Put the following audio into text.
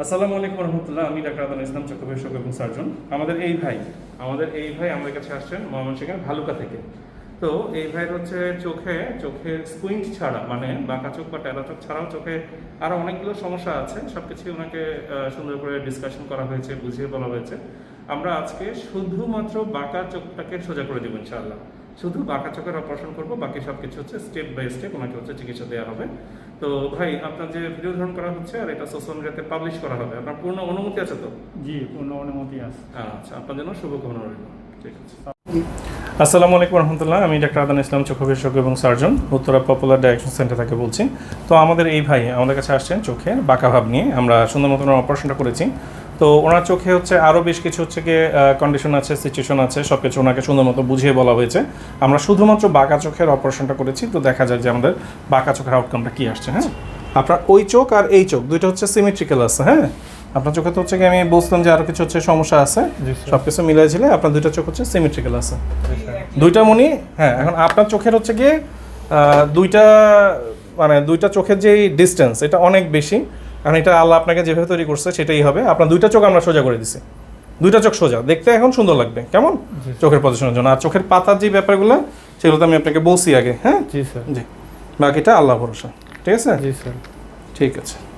আসসালামু আলাইকুম রহমতুল্লাহ, আমি ডাক্তার আদান ইসলাম চক্র বিশেষজ্ঞ এবং সার্জন। আমাদের এই ভাই, আমাদের এই ভাই আমাদের কাছে আসছেন ময়মনসিংহের ভালুকা থেকে। তো এই ভাইয়ের হচ্ছে চোখে চোখে স্কুইন্ট ছাড়া মানে বাঁকা চোখ বা টেরা চোখ ছাড়াও চোখে আরও অনেকগুলো সমস্যা আছে। সব কিছুই ওনাকে সুন্দর করে ডিসকাশন করা হয়েছে, বুঝিয়ে বলা হয়েছে। আমরা আজকে শুধুমাত্র বাঁকা চোখটাকে সোজা করে দেবো ইনশাআল্লাহ। শুধু বাঁকা চোখের অপারেশন করব, বাকি সব কিছু হচ্ছে স্টেপ বাই স্টেপ ওনাকে হচ্ছে চিকিৎসা দেওয়া হবে। তো ভাই আপনার যে ভিডিও ধারণ করা হচ্ছে আর এটা সোশ্যাল মিডিয়াতে পাবলিশ করা হবে আপনার পূর্ণ অনুমতি আছে তো? জি পূর্ণ অনুমতি আছে। আচ্ছা আপনার জন্য শুভকামনা রইল। ঠিক আছে। আসসালামু আলাইকুম রহমতুল্লাহ আমি ডাক্তার আদান ইসলাম চক্ষু বিশেষজ্ঞ এবং surgeon Uttara popular direction centre থেকে বলছি। তো আমাদের এই ভাই আমাদের কাছে আসছেন চোখের বাঁকা ভাব নিয়ে। আমরা সুন্দর মতন অপারেশনটা করেছি। তো ওনার চোখে হচ্ছে আরও বেশ কিছু হচ্ছে গিয়ে কন্ডিশন আছে সিচুয়েশন আছে সব কিছু ওনাকে সুন্দর মতো বুঝিয়ে বলা হয়েছে। আমরা শুধুমাত্র বাঁকা চোখের অপারেশনটা করেছি তো দেখা যায় যে আমাদের বাঁকা চোখের আউটকামটা কী আসছে হ্যাঁ? আপনার ওই চোখ আর এই চোখ দুইটা হচ্ছে সিমেট্রিক্যাল আছে হ্যাঁ? আপনার চোখে তো হচ্ছে কি আমি বলছিলাম যে আরও কিছু হচ্ছে সমস্যা আছে। সব কিছু মিলাই ঝিলে আপনার দুইটা চোখ হচ্ছে সিমেট্রিক্যাল আছে। দুইটা মনি হ্যাঁ এখন আপনার চোখের হচ্ছে গিয়ে দুইটা মানে দুইটা চোখের যে ডিস্টেন্স এটা অনেক বেশি। কারণ এটা আল্লাহ আপনাকে যেভাবে তৈরি করছে সেটাই হবে। আপনার দুইটা চোখ আমরা সোজা করে দিছি। দুইটা চোখ সোজা। দেখতে এখন সুন্দর লাগবে। কেমন? চোখের পজিশনের জন্য। আর চোখের পাতার যে ব্যাপারগুলো সেগুলো তো আমি আপনাকে বলছি আগে হ্যাঁ? জি স্যার। জি। বাকিটা আল্লাহ ভরসা। ঠিক আছে? জি স্যার। ঠিক আছে।